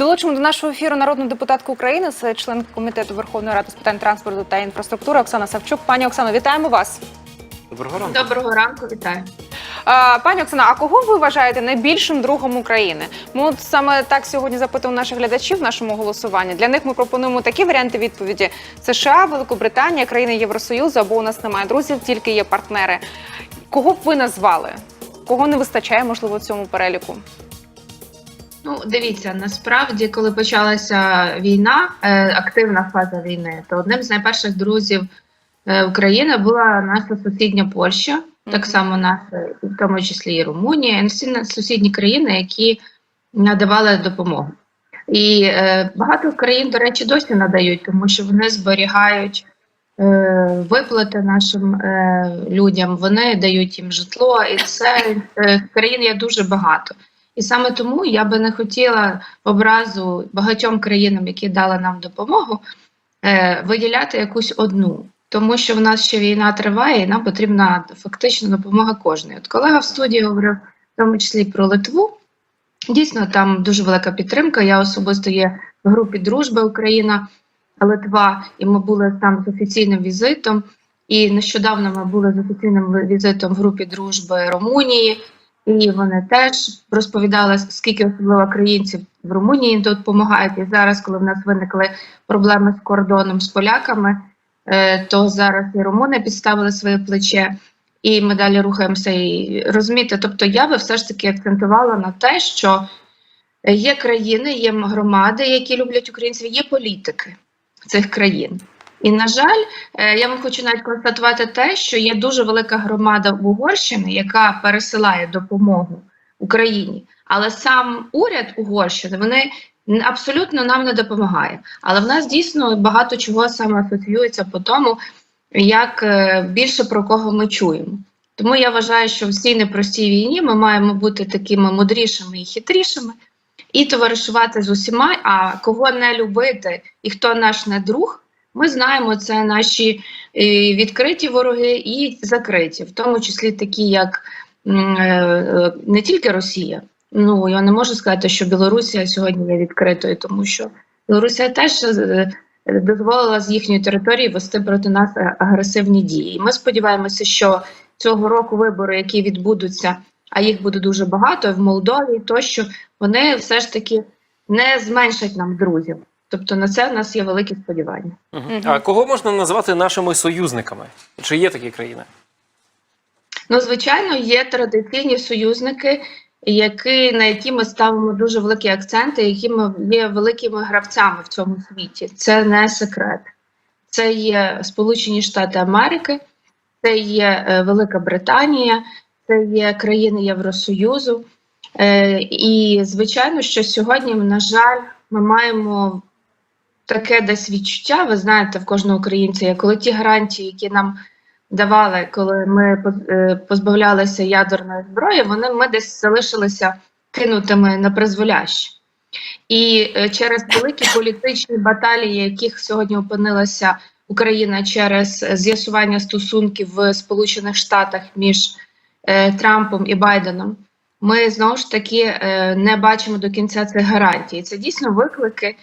Долучимо до нашого ефіру народну депутатку України, це член комітету Верховної Ради з питань транспорту та інфраструктури Оксана Савчук. Пані Оксано, вітаємо вас. Доброго ранку. Доброго ранку, вітаю. А, Пані Оксана, а кого ви вважаєте найбільшим другом України? Ми от саме так сьогодні запитуємо наших глядачів в нашому голосуванні. Для них ми пропонуємо такі варіанти відповіді: США, Великобританія, країни Євросоюзу або у нас немає друзів, тільки є партнери. Кого б ви назвали? Кого не вистачає, можливо, в цьому переліку? Ну, дивіться, насправді, коли почалася війна, е, активна фаза війни, то одним з найперших друзів е, України була наша сусідня Польща, так само наша, в тому числі і Румунія, і всі сусідні країни, які надавали допомогу. І е, багато країн, до речі, досі надають, тому що вони зберігають е, виплати нашим е, людям, вони дають їм житло, і це е, країн є дуже багато. І саме тому я би не хотіла образу багатьом країнам, які дали нам допомогу, е, виділяти якусь одну. Тому що в нас ще війна триває, і нам потрібна фактично допомога кожної. От колега в студії говорив в тому числі про Литву. Дійсно, там дуже велика підтримка. Я особисто є в групі Дружба Україна Литва, і ми були там з офіційним візитом. І нещодавно ми були з офіційним візитом в групі дружби Румунії, і вони теж розповідали, скільки особливо українців в Румунії допомагають. І зараз, коли в нас виникли проблеми з кордоном з поляками, е, то зараз і румуни підставили своє плече, і ми далі рухаємося. І розумієте, тобто я би все ж таки акцентувала на те, що є країни, є громади, які люблять українців, є політики цих країн. І на жаль, е, я вам хочу навіть констатувати те, що є дуже велика громада в Угорщини, яка пересилає допомогу Україні. Але сам уряд Угорщини вони абсолютно нам не допомагає. Але в нас дійсно багато чого саме асоціюється по тому, як е, більше про кого ми чуємо. Тому я вважаю, що в цій непростій війні ми маємо бути такими мудрішими і хитрішими і товаришувати з усіма. А кого не любити і хто наш не друг, ми знаємо, це наші е, відкриті вороги і закриті, в тому числі такі, як е, е, не тільки Росія. Ну я не можу сказати, що Білорусія сьогодні є відкритою, тому що Білорусія теж дозволила з їхньої території вести проти нас агресивні дії. Ми сподіваємося, що цього року вибори, які відбудуться, а їх буде дуже багато в Молдові, тощо вони все ж таки не зменшать нам друзів. Тобто на це в нас є великі сподівання. Мгм. А кого можна назвати нашими союзниками? Чи є такі країни? Ну, звичайно, є традиційні союзники, які, на які ми ставимо дуже великі акценти, які ми є великими гравцями в цьому світі. Це не секрет. Це є Сполучені Штати Америки, це є е, Велика Британія, це є країни Євросоюзу. Е, і звичайно, що сьогодні, на жаль, ми маємо таке десь відчуття. Ви знаєте, в кожного українця є, коли ті гарантії, які нам давали, коли ми е, позбавлялися ядерної зброї, вони ми десь залишилися кинутими на призволяще. І е, через великі політичні баталії, яких сьогодні опинилася Україна через з'ясування стосунків в Сполучених Штатах між е, Трампом і Байденом, ми знову ж таки не бачимо до кінця цих гарантій. Це дійсно виклики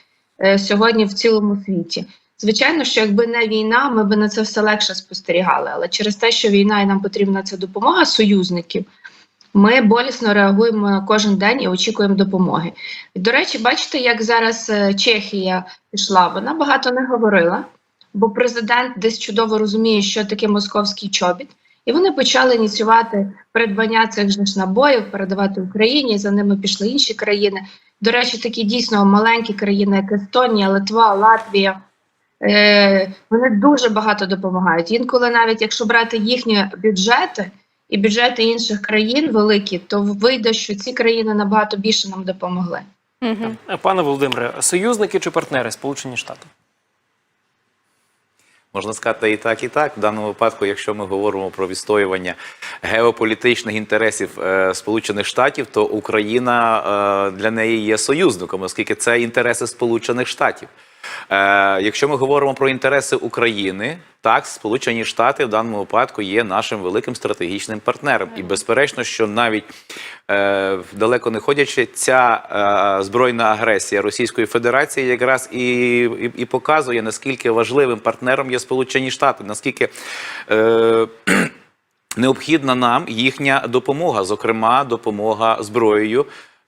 сьогодні в цілому світі. Звичайно, що якби не війна, ми б на це все легше спостерігали. Але через те, що війна і нам потрібна ця допомога союзників, ми болісно реагуємо кожен день і очікуємо допомоги. До речі, бачите, як зараз е, Чехія пішла. Вона багато не говорила, бо президент десь чудово розуміє, що таке московський чобіт. І вони почали ініціювати придбання цих же ж набоїв, передавати Україні. За ними пішли інші країни. До речі, такі дійсно маленькі країни, як Естонія, Литва, Латвія. Е, вони дуже багато допомагають. Інколи, навіть якщо брати їхні бюджети і бюджети інших країн великі, то вийде, що ці країни набагато більше нам допомогли. Мгм. Пане Володимире, союзники чи партнери Сполучені Штати? Можна сказати і так, і так. В даному випадку, якщо ми говоримо про відстоювання геополітичних інтересів е, Сполучених Штатів, то Україна е, для неї є союзником, оскільки це інтереси Сполучених Штатів. Е, якщо ми говоримо про інтереси України, так, Сполучені Штати в даному випадку є нашим великим стратегічним партнером. І безперечно, що навіть далеко не ходячи, ця збройна агресія Російської Федерації якраз і, і показує, наскільки важливим партнером є Сполучені Штати, наскільки. Е, Необхідна нам їхня допомога, зокрема, допомога зброєю,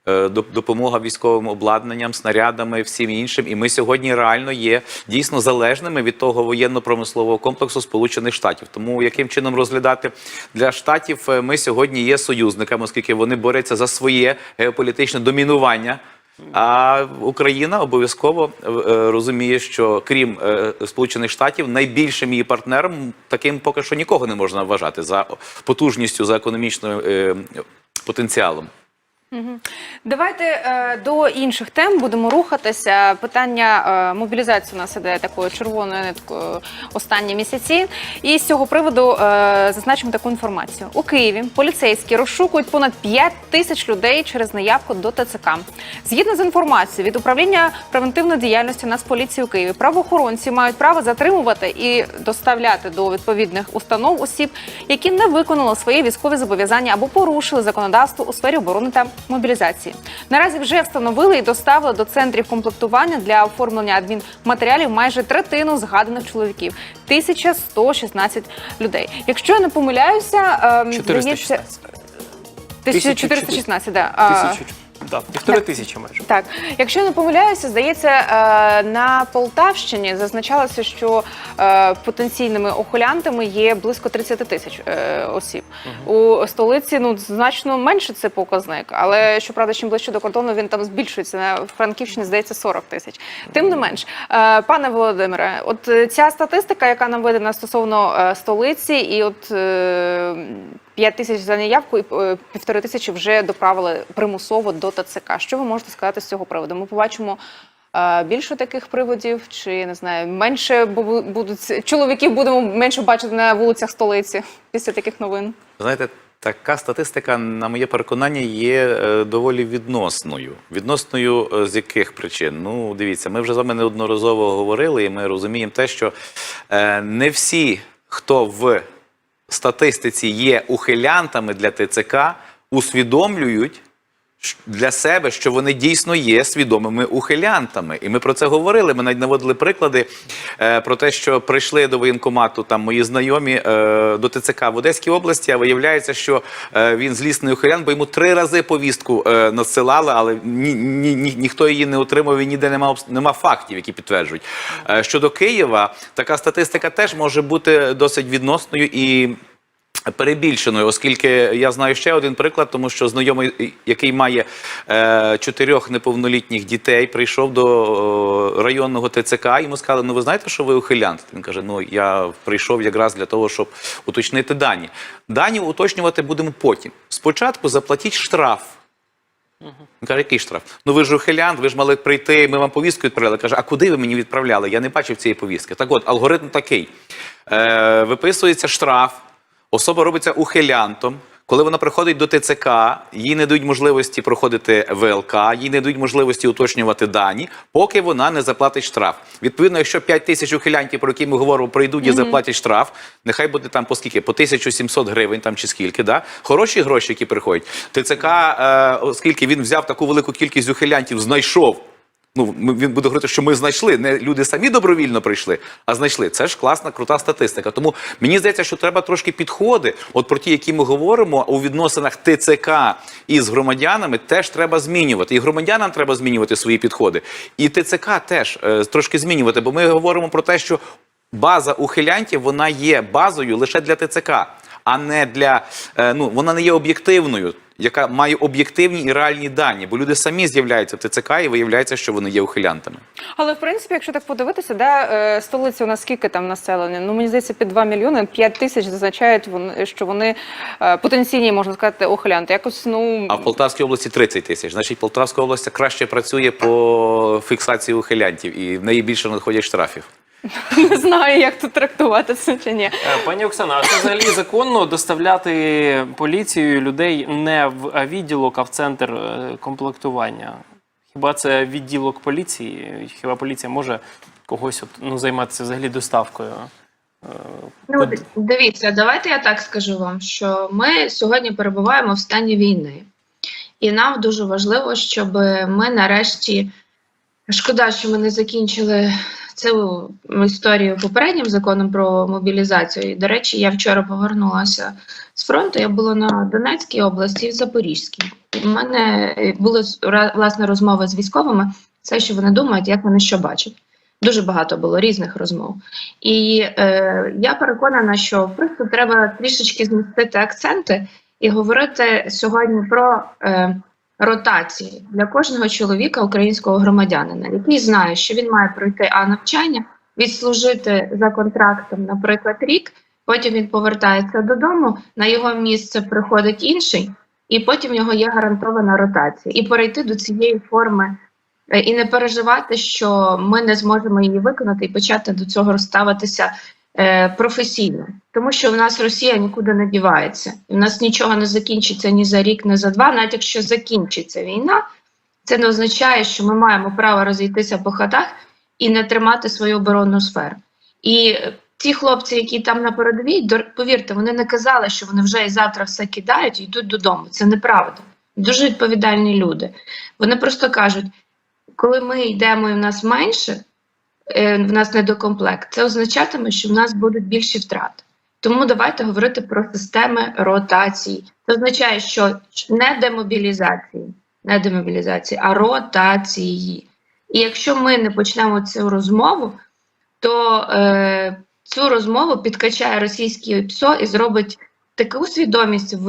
е, допомога військовим обладнанням, снарядами, всім іншим. І ми сьогодні реально є дійсно залежними від того воєнно-промислового комплексу Сполучених Штатів. Тому яким чином розглядати для штатів, е, ми сьогодні є союзниками, оскільки вони борються за своє геополітичне домінування. А Україна обов'язково е, е, розуміє, що крім е, Сполучених Штатів, найбільшим її партнером таким поки що нікого не можна вважати за потужністю, за економічним потенціалом. Давайте е, до інших тем будемо рухатися. Питання е, мобілізації у нас іде такою червоною ниткою останні місяці. І з цього приводу е, зазначимо таку інформацію. У Києві поліцейські розшукують понад 5 тисяч людей через наявку до ТЦК. Згідно з інформацією від управління превентивної діяльності Нацполіції у Києві, правоохоронці мають право затримувати і доставляти до відповідних установ осіб, які не виконали свої військові зобов'язання або порушили законодавство у сфері оборони та мобілізації. Наразі вже встановили і доставили до центрів комплектування для оформлення адмінматеріалів майже третину згаданих чоловіків 1116 людей. Якщо я не помиляюся, ем, 416. 1416, да. Так, півтори тисячі майже. Так, якщо не помиляюся, здається, е, на Полтавщині зазначалося, що е, потенційними охулянтами є близько 30 тисяч е, осіб. У столиці ну значно менше це показник, але щоправда, чим ближче до кордону він там збільшується. На Франківщині здається 40 тисяч. Тим не менш, е, пане Володимире, от ця статистика, яка нам видана стосовно столиці, і от 5 тисяч за неявку і е, півтори тисячі вже доправили примусово до ТЦК. Що ви можете сказати з цього приводу? Ми побачимо е, більше таких приводів, чи не знаю, менше будуть чоловіків будемо менше бачити на вулицях столиці після таких новин. Знаєте, така статистика, на моє переконання, є е, доволі відносною. Відносною з яких причин? Ну, дивіться, ми вже з вами неодноразово говорили, і ми розуміємо те, що не всі, хто в статистиці є ухилянтами для ТЦК, усвідомлюють для себе, що вони дійсно є свідомими ухилянтами. І ми про це говорили. Ми навіть наводили приклади е, про те, що прийшли до воєнкомату там мої знайомі е, до ТЦК в Одеській області, а виявляється, що е, він злісний ухилян, бо йому три рази повістку е, надсилали, але ні, ні, ні, ніхто її не отримав і ніде нема, нема фактів, які підтверджують. Е, щодо Києва, така статистика теж може бути досить відносною і перебільшеною, оскільки я знаю ще один приклад, тому що знайомий, який має е, чотирьох неповнолітніх дітей, прийшов до е, районного ТЦК, йому сказали, ну ви знаєте, що ви ухилянт? Він каже, ну я прийшов якраз для того, щоб уточнити дані. Дані уточнювати будемо потім. Спочатку заплатіть штраф. Він каже, який штраф? Ну ви ж ухилянт, ви ж мали прийти, ми вам повістку відправляли. Каже, а куди ви мені відправляли? Я не бачив цієї повістки. Так от, алгоритм такий: е, виписується штраф, особа робиться ухилянтом. Коли вона приходить до ТЦК, їй не дають можливості проходити ВЛК, їй не дають можливості уточнювати дані, поки вона не заплатить штраф. Відповідно, якщо 5 тисяч ухилянтів, про які ми говоримо, прийдуть і заплатять штраф, нехай буде там по скільки? По 1700 гривень там чи скільки, да? хороші гроші, які приходять. ТЦК, е, оскільки він взяв таку велику кількість ухилянтів, знайшов. Ну, він буде говорити, що ми знайшли. Не люди самі добровільно прийшли, а знайшли. Це ж класна, крута статистика. Тому мені здається, що треба трошки підходи, от про ті, які ми говоримо у відносинах ТЦК із громадянами, теж треба змінювати. І громадянам треба змінювати свої підходи. І ТЦК теж е, трошки змінювати. Бо ми говоримо про те, що база ухилянтів вона є базою лише для ТЦК, а не для е, ну вона не є об'єктивною. Яка має об'єктивні і реальні дані, бо люди самі з'являються в ТЦК і виявляється, що вони є ухилянтами. Але в принципі, якщо так подивитися, да, е, столиця у нас скільки там населення? Ну мені здається, під 2 мільйони, 5 тисяч зазначають вони, що вони е, потенційні, можна сказати, ухилянти. Якось ну А в Полтавській області 30 тисяч. Значить, Полтавська область краще працює по фіксації ухилянтів, і в неї більше надходять штрафів. Не знаю, як тут трактувати це чи ні. Е, Пані Оксана, а це взагалі законно доставляти поліцію людей не в відділок, а в центр е, комплектування? Хіба це відділок поліції? Хіба поліція може когось от, ну, займатися взагалі доставкою? Е, Ну, дивіться, давайте я так скажу вам, що ми сьогодні перебуваємо в стані війни, і нам дуже важливо, щоб ми нарешті шкода, що ми не закінчили цю історію попереднім законом про мобілізацію. І, до речі, я вчора повернулася з фронту. Я була на Донецькій області і в Запорізькій. В мене були власне розмови з військовими. Все, що вони думають, як вони що бачать. Дуже багато було різних розмов. І е, я переконана, що просто треба трішечки змістити акценти і говорити сьогодні про е, ротації для кожного чоловіка, українського громадянина, який знає, що він має пройти а навчання, відслужити за контрактом, наприклад, рік. Потім він повертається додому, на його місце приходить інший, і потім в нього є гарантована ротація. І перейти до цієї форми Е, і не переживати, що ми не зможемо її виконати і почати до цього розставитися професійно, тому що в нас Росія нікуди не дівається, і в нас нічого не закінчиться ні за рік, ні за два. Навіть якщо закінчиться війна, це не означає, що ми маємо право розійтися по хатах і не тримати свою оборонну сферу. І е, ті хлопці, які там на передовій, повірте, вони не казали, що вони вже і завтра все кидають і йдуть додому. Це неправда. Дуже відповідальні люди. Вони просто кажуть коли ми йдемо і в нас менше, е, в нас недокомплект, це означатиме, що в нас будуть більші втрати. Тому давайте говорити про системи ротації. Це означає, що не демобілізації, не демобілізації, а ротації. І якщо ми не почнемо цю розмову, то е, цю розмову підкачає російський ПСО і зробить таку свідомість в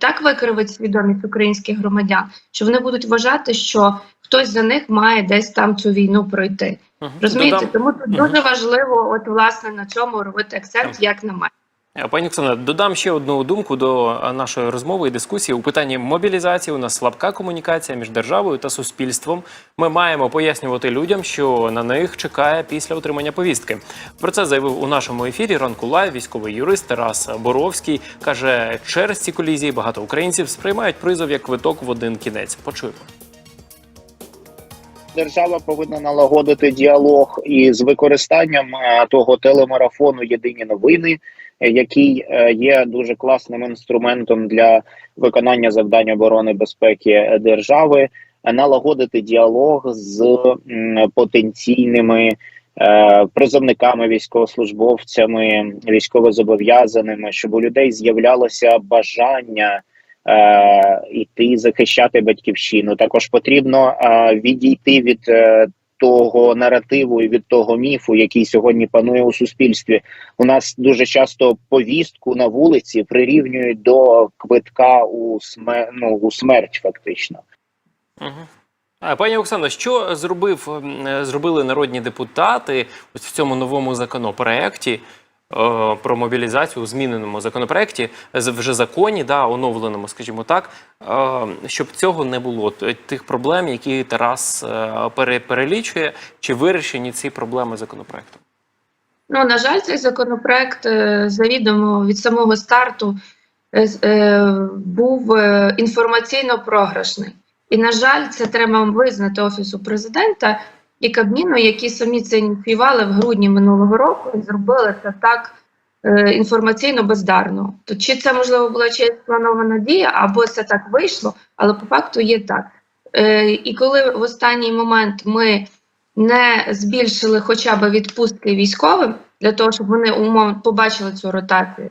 так викривить свідомість українських громадян, що вони будуть вважати, що хтось за них має десь там цю війну пройти. Розумієте? Додам- Тому тут дуже важливо, от власне на цьому робити акцент, як на мене. Е, Пані Оксана, додам ще одну думку до е, нашої розмови і дискусії. У питанні мобілізації у нас слабка комунікація між державою та суспільством. Ми маємо пояснювати людям, що на них чекає після отримання повістки. Про це заявив у нашому ефірі ранку лайв військовий юрист Тарас Боровський. каже, через ці колізії багато українців сприймають призов як квиток в один кінець. Почуємо. Держава повинна налагодити діалог із використанням е, того телемарафону Єдині новини, е, який е, є дуже класним інструментом для виконання завдань оборони безпеки держави, налагодити діалог з потенційними. Призовниками, військовослужбовцями, військовозобов'язаними, щоб у людей з'являлося бажання йти захищати батьківщину. Також потрібно е, відійти від е, того наративу і від того міфу, який сьогодні панує у суспільстві. У нас дуже часто повістку на вулиці прирівнюють до квитка у смер... ну, у смерть, фактично. Пані Оксано, що зробив, е, зробили народні депутати ось в цьому новому законопроекті? Е, Про мобілізацію у зміненому законопроекті, вже законі, да, оновленому, скажімо так, е, щоб цього не було тих проблем, які Тарас е, пере- перелічує, чи вирішені ці проблеми законопроектом? Ну, на жаль, цей законопроект завідомо від самого старту був інформаційно програшний. І, на жаль, це треба визнати Офісу президента і Кабміну, які самі це ініціювали в грудні минулого року і зробили це так е, інформаційно бездарно. То чи це можливо була чиясь планована дія, або це так вийшло, але по факту є так. Е, і коли в останній момент ми не збільшили хоча б відпустки військовим для того, щоб вони умовно побачили цю ротацію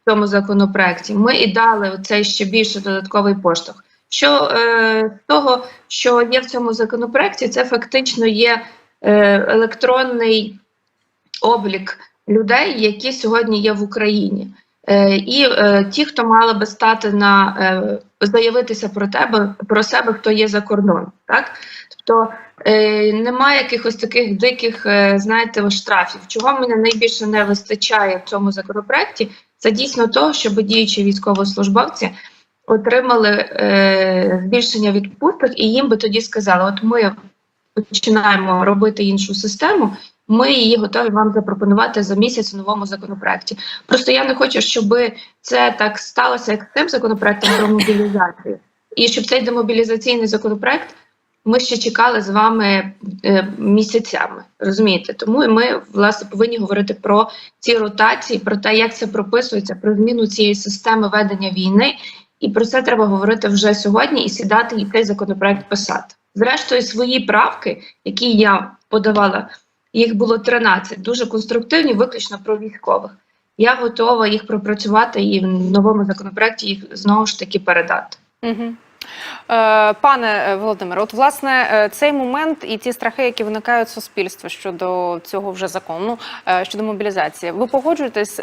в цьому законопроекті. Ми і дали цей ще більше додатковий поштовх. Що е, того, що є в цьому законопроекті, це фактично є е, електронний облік людей, які сьогодні є в Україні. Е, і е, ті, хто мали би стати на е, заявитися про тебе про себе, хто є за кордоном, так тобто е, немає якихось таких диких, е, знаєте, штрафів. Чого мене найбільше не вистачає в цьому законопроекті, це дійсно того, щоб діючі військовослужбовці отримали е, збільшення відпусток, і їм би тоді сказали: от ми починаємо робити іншу систему. Ми її готові вам запропонувати за місяць у новому законопроекті. Просто я не хочу, щоб це так сталося, як тим законопроектом про мобілізацію, і щоб цей демобілізаційний законопроект ми ще чекали з вами е, місяцями. Розумієте? Тому і ми власне повинні говорити про ці ротації, про те, як це прописується, про зміну цієї системи ведення війни. І про це треба говорити вже сьогодні і сідати і цей законопроект писати. Зрештою, свої правки, які я подавала, їх було 13, дуже конструктивні, виключно про військових. Я готова їх пропрацювати і в новому законопроекті їх знову ж таки передати. Угу. Е, пане е, Володимире, от власне е, цей момент і ті страхи, які виникають в суспільстві щодо цього вже закону, щодо мобілізації, ви погоджуєтесь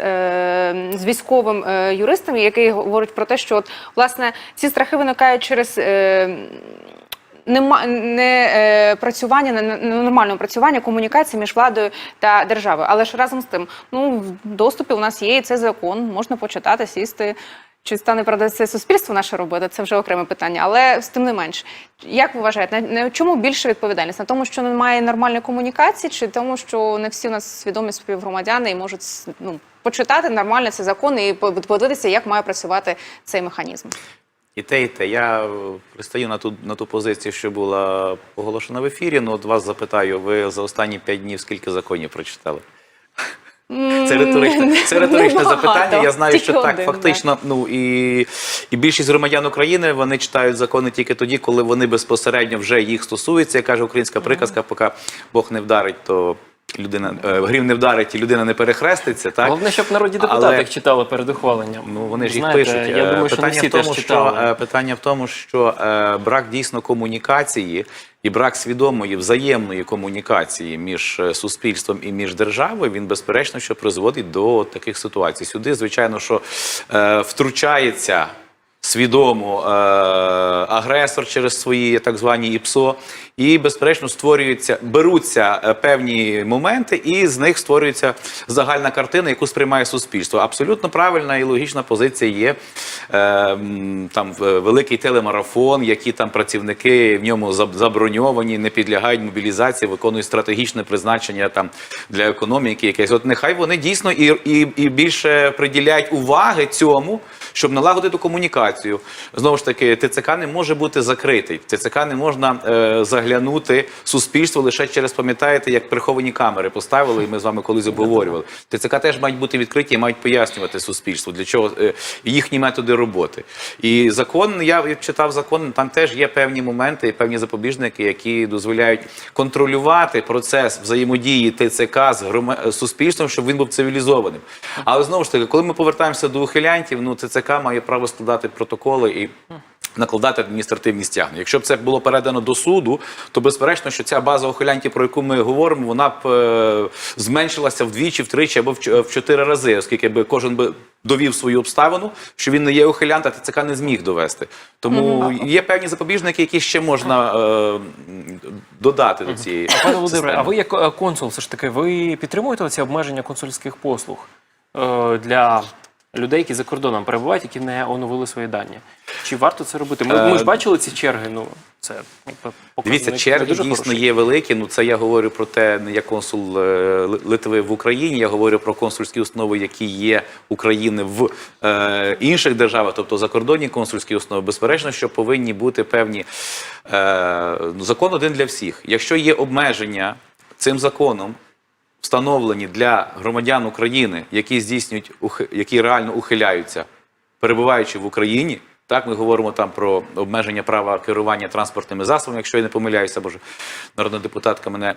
з військовим юристом, який говорить про те, що от власне ці страхи виникають через. Нема не е, працювання не, не працювання комунікації між владою та державою. Але ж разом з тим, ну в доступі у нас є і цей закон, можна почитати, сісти. Чи стане правда це суспільство наше робити? Це вже окреме питання. Але з тим не менш, як ви вважаєте, на, чому більше відповідальність? На тому, що немає нормальної комунікації, чи тому, що не всі у нас свідомі співгромадяни і можуть ну, почитати нормально цей закон і подивитися, як має працювати цей механізм? І те, і те. Я е, пристаю на ту на ту позицію, що була оголошена в ефірі. Ну, от вас запитаю, ви за останні п'ять днів скільки законів прочитали? Це риторичне, це риторичне запитання. Я знаю, що так фактично. Ну і, і більшість громадян України вони читають закони тільки тоді, коли вони безпосередньо вже їх стосуються. Як каже українська приказка, поки Бог не вдарить, то людина е, грім не вдарить і людина не перехреститься. Так Головне, щоб народні депутати Але- їх читали перед ухваленням. Ну вони ж їх пишуть. Я Е, думаю, що не питання всі в тому, теж що читали. е, питання в тому, що е, брак дійсно комунікації і брак свідомої взаємної комунікації між е, суспільством і між державою, він безперечно що призводить до таких ситуацій. Сюди, звичайно, що е, втручається. Свідомо е, агресор через свої так звані ІПСО, і безперечно створюються, беруться е, певні моменти, і з них створюється загальна картина, яку сприймає суспільство. Абсолютно правильна і логічна позиція є е, там великий телемарафон, які там працівники в ньому заб- заброньовані, не підлягають мобілізації, виконують стратегічне призначення там для економіки. Якесь от нехай вони дійсно і, і, і більше приділяють уваги цьому, щоб налагодити комунікацію. Знову ж таки, ТЦК не може бути закритий. ТЦК не можна е, заглянути суспільство лише через, пам'ятаєте, як приховані камери поставили, і ми з вами колись обговорювали. ТЦК теж мають бути відкриті і мають пояснювати суспільству, для чого е, їхні методи роботи. І закон, я читав закон, там теж є певні моменти і певні запобіжники, які дозволяють контролювати процес взаємодії ТЦК з грома- суспільством, щоб він був цивілізованим. Але знову ж таки, коли ми повертаємося до ухилянтів, ну ТЦК має право складати протоколи і. Накладати адміністративні стягнення. Якщо б це було передано до суду, то безперечно, що ця база ухилянтів, про яку ми говоримо, вона б е, зменшилася вдвічі, втричі або в, чотири рази, оскільки би кожен би довів свою обставину, що він не є ухилянт, а ТЦК не зміг довести. Тому є певні запобіжники, які ще можна е, додати до цієї Пане Володимире, а ви як е, консул, все ж таки, ви підтримуєте ці обмеження консульських послуг е, для людей, які за кордоном перебувають, які не оновили свої дані? Чи варто це робити? Ми, ми ж Е, бачили ці черги. Ну це показник Дивіться, черги дуже дійсно хороший. є великі. Ну це я говорю про те, не як консул е, Литви в Україні. Я говорю про консульські установи, які є України в е, інших державах, тобто закордонні консульські установи. Безперечно, що повинні бути певні е, ну, закон один для всіх. Якщо є обмеження цим законом. Встановлені для громадян України, які здійснюють які реально ухиляються, перебуваючи в Україні. Так, ми говоримо там про обмеження права керування транспортними засобами, якщо я не помиляюся, боже, народна депутатка мене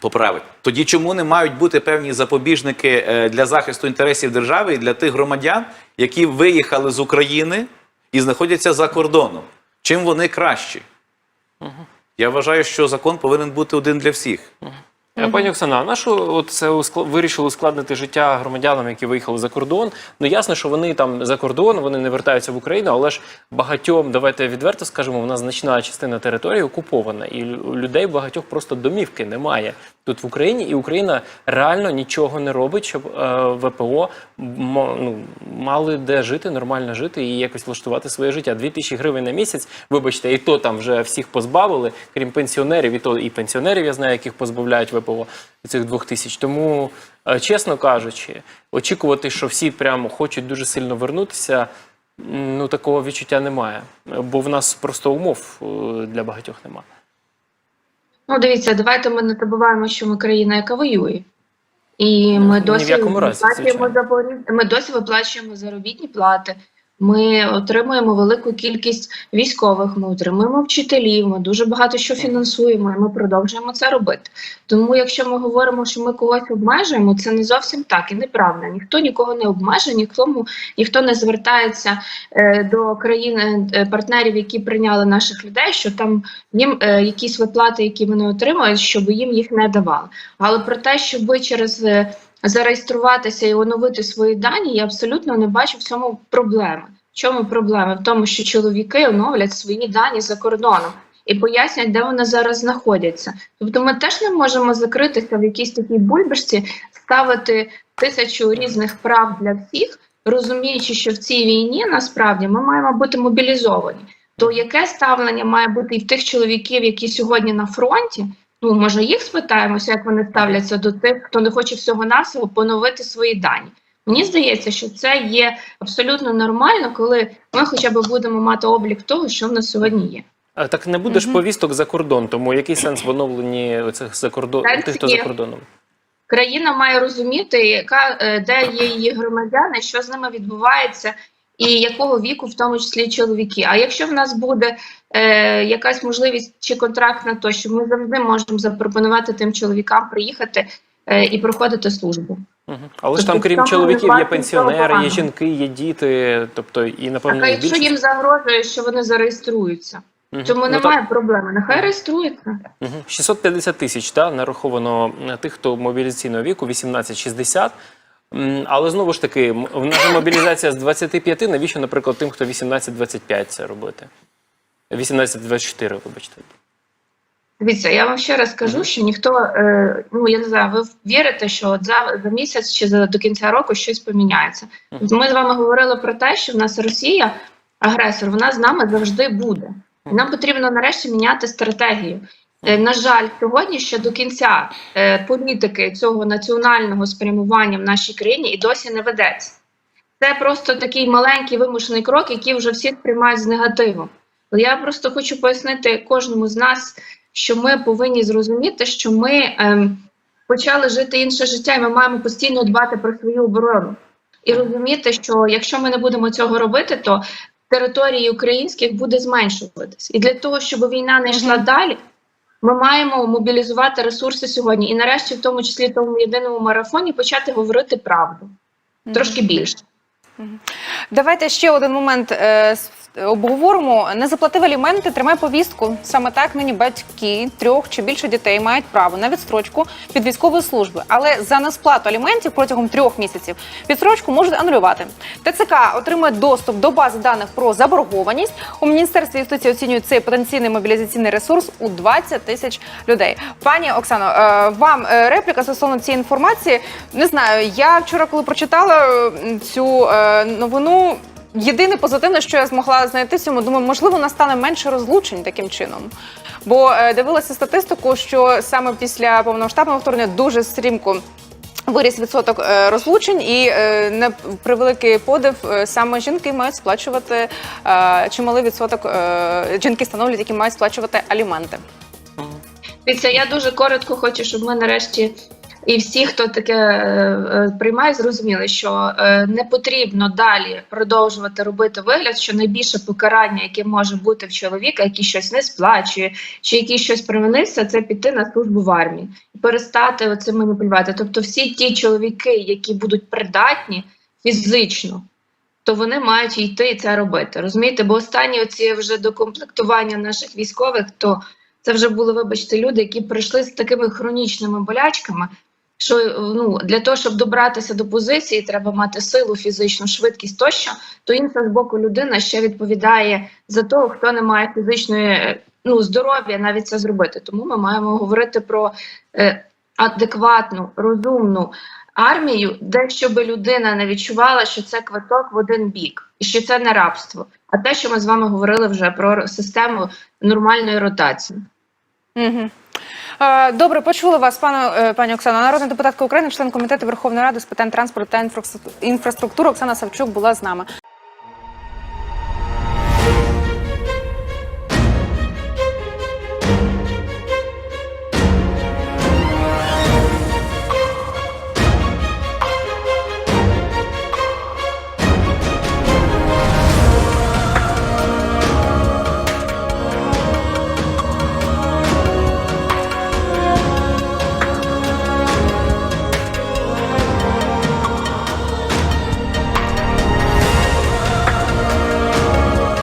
поправить. Тоді чому не мають бути певні запобіжники е, для захисту інтересів держави і для тих громадян, які виїхали з України і знаходяться за кордоном? Чим вони кращі? Я вважаю, що закон повинен бути один для всіх. Е, Пані Оксана, а на що от це ускла- вирішили ускладнити життя громадянам, які виїхали за кордон? Ну ясно, що вони там за кордон, вони не вертаються в Україну, але ж багатьом, давайте відверто скажемо, у нас значна частина території окупована, і у людей багатьох просто домівки немає. Тут в Україні, і Україна реально нічого не робить, щоб е, ВПО ну, мали де жити, нормально жити і якось влаштувати своє життя. Дві тисячі гривень на місяць, вибачте, і то там вже всіх позбавили, крім пенсіонерів, і то і пенсіонерів я знаю, яких позбавляють ВПО цих двох тисяч. Тому, е, чесно кажучи, очікувати, що всі прямо хочуть дуже сильно вернутися. Ну, такого відчуття немає, бо в нас просто умов е, для багатьох немає. Ну, дивіться, давайте ми не забуваємо, що ми країна, яка воює. І ми Ні досі якому разі, виплачуємо ми досі виплачуємо заробітні плати. Ми отримуємо велику кількість військових, ми отримуємо вчителів, ми дуже багато що фінансуємо, і ми продовжуємо це робити. Тому, якщо ми говоримо, що ми когось обмежуємо, це не зовсім так і неправда. Ніхто нікого не обмежує, нікому ніхто не звертається е, до країн е, партнерів, які прийняли наших людей, що там їм е, якісь виплати, які вони отримують, щоб їм їх не давали. Але про те, щоб через е, зареєструватися і оновити свої дані, я абсолютно не бачу в цьому проблеми. В чому проблема? В тому, що чоловіки оновлять свої дані за кордоном і пояснять, де вони зараз знаходяться. Тобто ми теж не можемо закритися в якійсь такій бульбашці, ставити тисячу різних прав для всіх, розуміючи, що в цій війні насправді ми маємо бути мобілізовані. То яке ставлення має бути і в тих чоловіків, які сьогодні на фронті? Ну, може, їх спитаємося, як вони ставляться до тих, хто не хоче всього-навсього поновити свої дані. Мені здається, що це є абсолютно нормально, коли ми хоча б будемо мати облік того, що в нас сьогодні є. А так не буде ж повісток за кордон, тому який сенс в оновленні цих за кордон тих, хто є. за кордоном? Країна має розуміти, яка е, де є її громадяни, що з ними відбувається, і якого віку, в тому числі чоловіки. А якщо в нас буде е, якась можливість чи контракт на то, що ми завжди можемо запропонувати тим чоловікам приїхати е, і проходити службу. Угу. Але ж Тобто там, крім чоловіків, є пенсіонери, є жінки, є діти. Тобто, і напевно Так, а якщо їм загрожує, що вони зареєструються, Мгм. тому Ну, немає проблеми. Нехай реєструються. Мгм. 650 тисяч та, нараховано тих, хто мобілізаційного віку 18-60. Але знову ж таки, в нас мобілізація з 25, навіщо, наприклад, тим, хто 18-25 це робити? 18-24, вибачте. Дивіться, я вам ще раз кажу, що ніхто, е, ну я не знаю, ви вірите, що от за, за місяць чи за до кінця року щось поміняється. Ми з вами говорили про те, що в нас Росія, агресор, вона з нами завжди буде. І нам потрібно нарешті міняти стратегію. Е, на жаль, сьогодні ще до кінця е, політики цього національного спрямування в нашій країні і досі не ведеться. Це просто такий маленький вимушений крок, який вже всі сприймають з негативом. Але Я просто хочу пояснити кожному з нас, що ми повинні зрозуміти, що ми ем, почали жити інше життя, і ми маємо постійно дбати про свою оборону і розуміти, що якщо ми не будемо цього робити, то території українських буде зменшуватись. І для того, щоб війна не йшла далі, ми маємо мобілізувати ресурси сьогодні і, нарешті, в тому числі в тому єдиному марафоні, почати говорити правду. Трошки більше. Давайте ще один момент е, обговоримо. Не заплатив аліменти, тримай повістку. Саме так нині батьки трьох чи більше дітей мають право на відстрочку від військової служби, але за несплату аліментів протягом трьох місяців відстрочку можуть анулювати. ТЦК отримує доступ до бази даних про заборгованість. У міністерстві юстиції оцінюють цей потенційний мобілізаційний ресурс у 20 тисяч людей. Пані Оксано, е, вам е, репліка стосовно цієї інформації. Не знаю, я вчора, коли прочитала цю е, новину. Єдине позитивне, що я змогла знайти цьому, думаю, можливо, настане менше розлучень таким чином. Бо е, дивилася статистику, що саме після повномасштабного вторгнення дуже стрімко виріс відсоток е, розлучень, і е, на превеликий подив саме жінки мають сплачувати чималий відсоток жінки становлять, які мають сплачувати аліменти. Дивіться, я дуже коротко хочу, щоб ми нарешті і всі, хто таке е, е, приймає, зрозуміли, що е, не потрібно далі продовжувати робити вигляд, що найбільше покарання, яке може бути в чоловіка, який щось не сплачує, чи який щось привинився, це піти на службу в армії і перестати оцим маніпулювати. Тобто, всі ті чоловіки, які будуть придатні фізично. То вони мають йти і це робити. Розумієте? Бо останні оці вже докомплектування наших військових, то це вже були, вибачте, люди, які прийшли з такими хронічними болячками, що е, ну, для того, щоб добратися до позиції, треба мати силу, фізичну швидкість тощо, то інша з боку людина ще відповідає за того, хто не має фізичної е, ну, здоров'я навіть це зробити. Тому ми маємо говорити про е, адекватну, розумну армію, де щоб людина не відчувала, що це квиток в один бік, і що це не рабство. А те, що ми з вами говорили вже про систему нормальної ротації. Угу. Добре, почули вас, пане е, пані Оксана. Народна депутатка України, член комітету Верховної Ради з питань транспорту та інфраструктури Оксана Савчук була з нами.